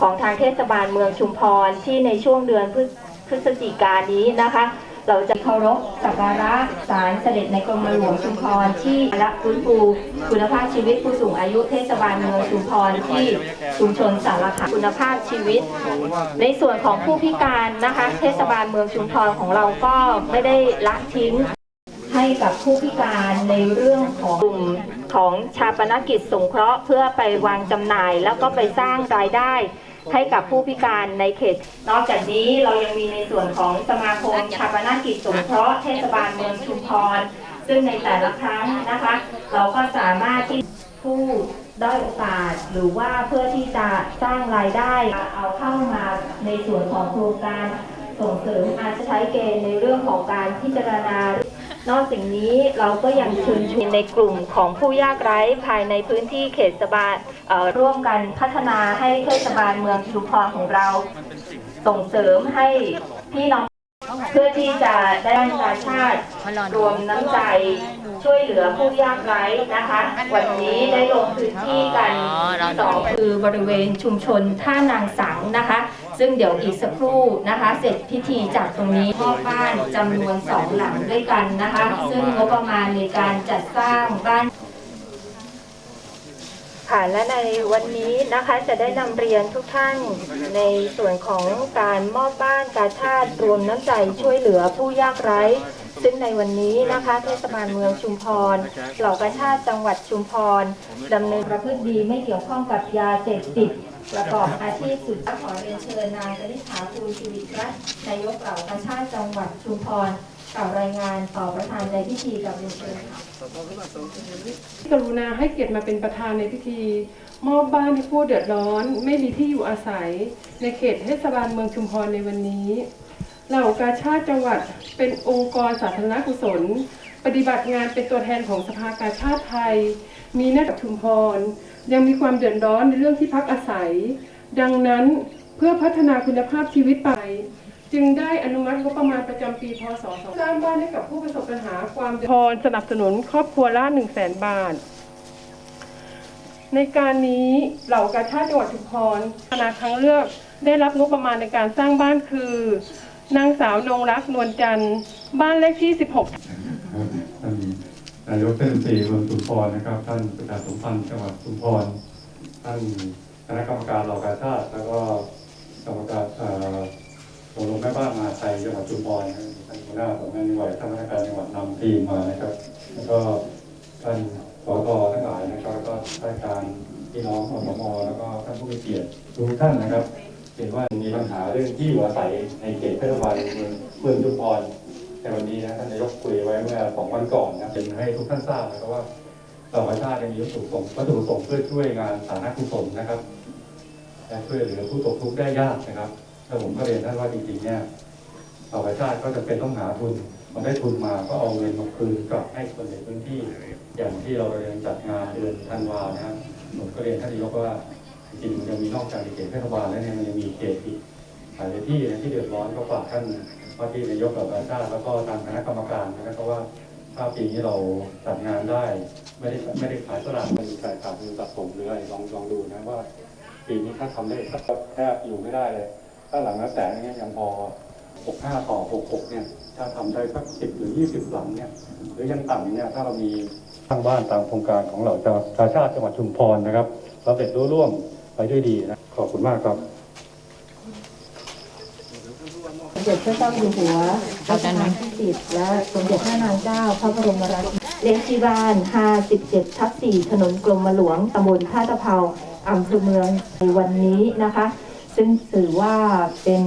ของทางเทศบาลเมืองชุมพรที่ในช่วงเดือนพฤศจิกายนนี้นะคะ เราจะเคารพสักการะศาลเสด็จในกรมหลวงชุมพรที่รักฟื้นฟูคุณภาพชีวิตผู้สูงอายุเทศบาลเมืองชุมพรที่ชุมชนสารคามคุณภาพชีวิต ในส่วนของผู้พิการนะคะ เทศบาลเมืองชุมพรของเราก็ไม่ได้ละทิ้งให้กับผู้พิการในเรื่องของกลุ่มของชาปนกิจสงเคราะห์เพื่อไปวางจำหน่ายแล้วก็ไปสร้างรายได้ ให้กับผู้พิการในเขต นอกจากนี้เรายังมีในส่วนของสมาคมชาปนกิจสงเคราะห์เทศบาลเมืองชุมพร ซึ่งในแต่ละครั้งนะคะ เราก็สามารถที่ผู้ด้อยโอกาสหรือว่าเพื่อที่จะสร้างรายได้เอาเข้ามาในส่วนของโครงการส่งเสริมอาจจะใช้เกณฑ์ในเรื่องของการพิจารณา นอกจากนี้เราก็ยังเชิญชวนในกลุ่มของผู้ยากไร้ภายในพื้นที่เขตสบาลร่วมกันพัฒนาให้เทศบาลเมืองชุมพรของเรา ส่งเสริมให้พี่น้องเพื่อที่จะได้การชาติรวมน้ำใจช่วยเหลือผู้ยากไร้นะคะ วันนี้ได้ลงพื้นที่กันสองคือบริเวณชุมชนท่านางสังนะคะ ซึ่งเดี๋ยวอีกสักครู่นะคะ เสร็จพิธีจากตรงนี้พ่อบ้านจำนวนสองหลังด้วยกันนะคะ ซึ่งงบประมาณในการจัดสร้างบ้านค่ะและในวันนี้นะคะจะได้นำเรียนทุกท่านในส่วนของการมอบบ้านกาชาติรวมน้ำใจช่วยเหลือผู้ยากไร้ ซึ่งในวันนี้นะคะ เทศบาลเมืองชุมพร เหล่ากาชาติจังหวัดชุมพรดำเนินประพฤติดีไม่เกี่ยวข้องกับยาเสพติดประกอบอาชีพสุดขอเรียนเชิญนายกนิษฐาภูชีวิตรัตน์นายกเหล่ากาชาติจังหวัดชุมพรกล่าวรายงานต่อประธานในพิธีกับเรียนเชิญค่ะกรุณาให้เกียรติมาเป็นประธานในพิธี มอบบ้านให้ผู้เดือดร้อน ไม่มีที่อยู่อาศัย ในเขตเทศบาลเมืองชุมพรในวันนี้ เหล่ากาชาติจังหวัดเป็นองค์กรสาธารณกุศล ปฏิบัติงานเป็นตัวแทนของสภากาชาติไทย มีหน้าที่ชุมพร ยังมีความเดือดร้อนในเรื่องที่พักอาศัย ดังนั้นเพื่อพัฒนาคุณภาพชีวิตไป จึงได้อนุมัติงบประมาณประจำปีพศ2สร้างบ้านให้กับผู้ประสบปัญหาความเดือดร้อนสนับสนุนครอบครัวละ1 0 0 0 0แสนบาท ในการนี้เหล่ากาชาติจังหวัดชุมพรคณะครั้งเลือกได้รับงบประมาณในการสร้างบ้านคือ นางสาวนงรักนวลจันทร์บ้านเลขที่ 16 ท่านนายกเทศมนตรีเมืองชุมพรนะครับ ท่านประชาสมพันธ์จังหวัดชุมพร ท่านคณะกรรมการเหล่ากาชาติ แล้วก็กรรมการเอ่อชมรมแม่บ้านมหาไทยจังหวัดชุมพรนะครับท่านหัวหน้าสำนักงานจังหวัดท่านพนักานจังหวัดนำทีมมานะครับ แล้วก็ท่านสกทั้งหลายนะครับแล้วก็ราชการพี่น้องอสมแล้วก็ท่านผู้มีเกียรติทุกท่านนะครับ เห็นว่ามีปัญหาเรื่องที่อยู่อาศัยในเขตเทศบาลเมืองเมืองชุมพรในวันนี้นะท่านนายกคุยไว้เมื่อสองวันก่อนนะเป็นให้ทุกท่านทราบนะครับว่าเราประชาติมีวัตถุประสงค์วัตถุประสงค์เพื่อช่วยงานสาธารณกุศลนะครับและช่วยเหลือผู้ตกทุกข์ได้ยากนะครับถ้าผมก็เรียนท่านว่าจริงๆเนี่ยเราประชาติก็จะเป็นต้องหาทุนมันได้ทุนมาก็เอาเงินมาคืนกลับให้คนในพื้นที่ อย่างที่เราเรียนจัดงานเดือนธันวานะครับผมก็เรียนท่านนายกว่า จริงมันยังมีนอกจากเขตเทศบาลแล้วเนี่ยมันยังมีเขตอีกหลายที่นะที่เดือดร้อนก็ฝากท่านว่าที่นายกเหล่ากาชาติแล้วก็ทางคณะกรรมการนะครับเพราะว่าถ้าปีนี้เราจัดงานได้ ไม่ได้ไม่ได้ขายสลากไม่มีการขาดทุนสะสมหรืออะไรลองลองดูนะว่า ปีนี้ถ้าทำได้สักแทบอยู่ไม่ได้เลย ถ้าหลังละแสนอย่างเงี้ยยังพอ65ต่อ66เนี่ย ถ้าทำได้สัก10หรือ20หลังเนี่ยหรือยังต่ำเนี่ยถ้าเรามีสร้างบ้านตามโครงการของเราจะกาชาติจังหวัดชุมพรนะครับเราเสร็จร่วม ไปด้วยดีนะ ขอบคุณมากครับสมเด็จพระเจ้าอยู่หัวรัชกาลที่สิบและสมเด็จพระนางเจ้าพระบรมราชินีเลขที่บ้าน 57 ทับ 4 ถนนกรมหลวง ตำบลท่าตะเภาอำเภอเมืองในวันนี้นะคะ ซึ่งถือว่าเป็น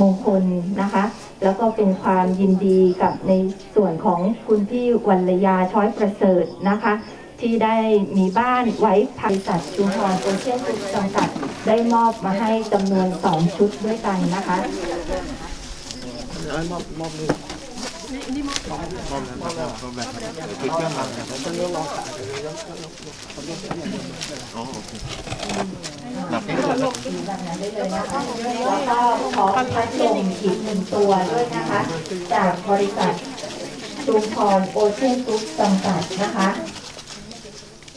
มงคลนะคะ แล้วก็เป็นความยินดีกับในส่วนของคุณพี่วัลยาช้อยประเสริฐนะคะ ที่ได้มีบ้านไว้ภายสัตว์ชุมพรโอเชียนฟุตจำกัด ได้มอบมาให้จำนวน 2 ชุดด้วยกันนะคะแบบนั้นได้เลยนะคะแล้วก็ขอพัดลมอีกหนึ่งตัวด้วยนะคะ จากบริษัทชุมพรโอเชียนกรุ๊ปจำกัดนะคะ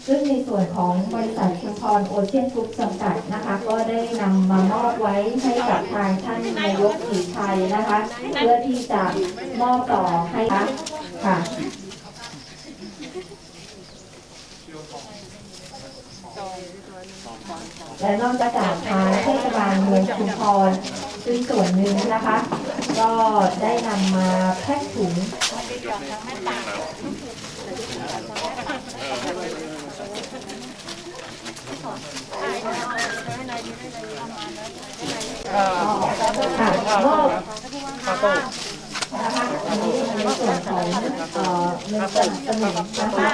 ซึ่งในส่วนของบริษัทชุมพรโอเชียนกรุ๊ปจำกัดนะคะ ก็ได้นำมามอบไว้ให้กับทางท่านนายกศรีชัยนะคะ เพื่อที่จะมอบต่อให้ค่ะค่ะและนอกจากทางเทศบาลเมืองชุมพรซึ่งส่วนหนึ่งนะคะ ก็ได้นำมาแพ็คถุง ค่ะมอบนะคะอันนี้ในส่วนของเอ่อเงินสนับสนุนนะคะ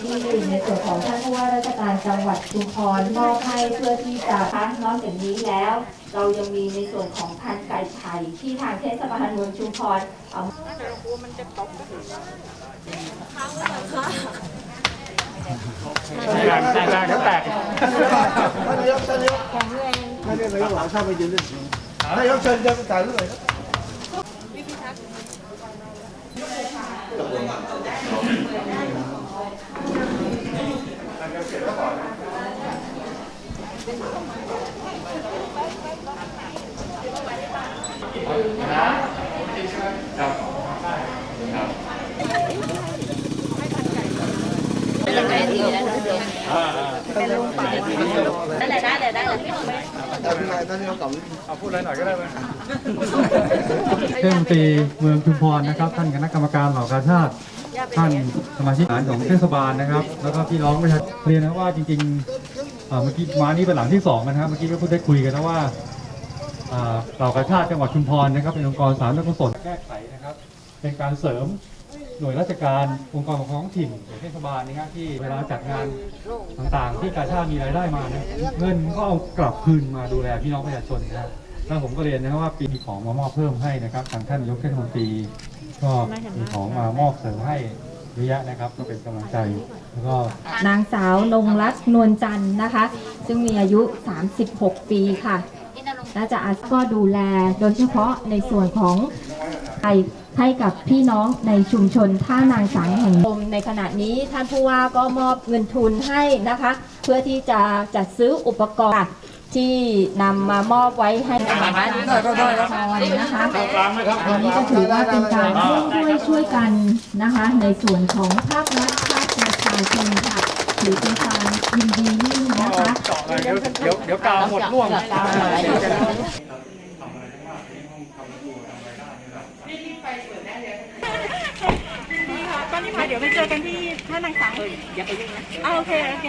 ที่ในส่วนของท่านผู้ว่าราชการจังหวัดชุมพรมอบให้เพื่อที่จะพักนอกจากนี้แล้ว เรายังมีในส่วนของพันธุ์ไก่ไข่ที่ทางเทศบาลเมืองชุมพรเอา แตกแตกแตกแตกท่านนายกท่านนายกท่านนายกหลาชอบไปยืนเล่นนายกเชิญจะถ่ายรูปหน่อยครับ ท่านนายท่านนายกกล่องเอาพูดอะไรหน่อยก็ได้ไหมเทศมนตรีเมืองชุมพรนะครับ ท่านคณะกรรมการเหล่ากาชาติท่านสมาชิกของเทศบาลนะครับ แล้วก็พี่น้องประชาชนเรียนนะว่าจริงๆเมื่อกี้มานี่เป็นหลังที่สองนะครับ เมื่อกี้ก็เพิ่งได้คุยกันนะว่าเอ่อเหล่ากาชาติจังหวัดชุมพรนะครับเป็นองค์กรสาธารณกุศลแก้ไขนะครับ เป็นการเสริม หน่วยราชการองค์กรปกครองท้องถิ่นหรือเทศบาลนะครับที่เวลาจัดงานต่างๆ ที่กาชาติมีรายได้มานะเงินก็เอากลับคืนมาดูแลพี่น้องประชาชนนะครับแล้วผมก็เรียนนะครับว่าปีมีของมามอบเพิ่มให้นะครับทางท่านนายกเทศมนตรีก็มีของมามอบเสริมให้เยอะแยะนะครับ ก็เป็นกำลังใจแล้วก็ นางสาวนงรัตน์นวลจันทร์นะคะ ซึ่งมีอายุ 36 ปีค่ะน่าจะอาก็ดูแลโดยเฉพาะในส่วนของไทย ให้กับพี่น้องในชุมชนท่านางสังแห่งชมในขณะนี้ท่านผู้ว่าก็มอบเงินทุนให้นะคะ เพื่อที่จะจัดซื้ออุปกรณ์ที่นำมามอบไว้ให้กับทางชุมพรนะคะอันนี้ก็ถือว่าเป็นการร่วมด้วยช่วยกันนะคะ ในส่วนของภาครัฐภาคประชาชนค่ะถือเป็นการยินดียิ่งนะคะ เดี๋ยวเดี๋ยวเดี๋ยวกาวหมดร่วง ตอ นนี้มาเดี๋ยวไปเจอกันที่ท่านางสังอย่าไปยุ่งนะโอเค โอเค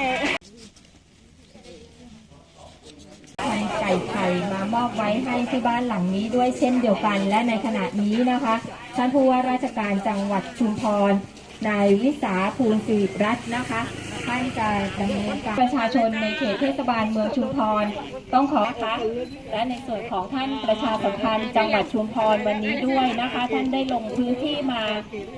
ไก่ไข่มามอบไว้ให้ที่บ้านหลังนี้ด้วยเช่นเดียวกันและในขณะนี้นะคะ ท่านผู้ว่าราชการจังหวัดชุมพรนายวิสาภูลสิริรัตน์นะคะท่านจะดำเนินการประชาชนในเขตเทศบาลเมืองชุมพรต้องขอนะคะและในส่วนของท่านประชาสัมพันธ์จังหวัดชุมพรวันนี้ด้วยนะคะ ท่านได้ลงพื้นที่มา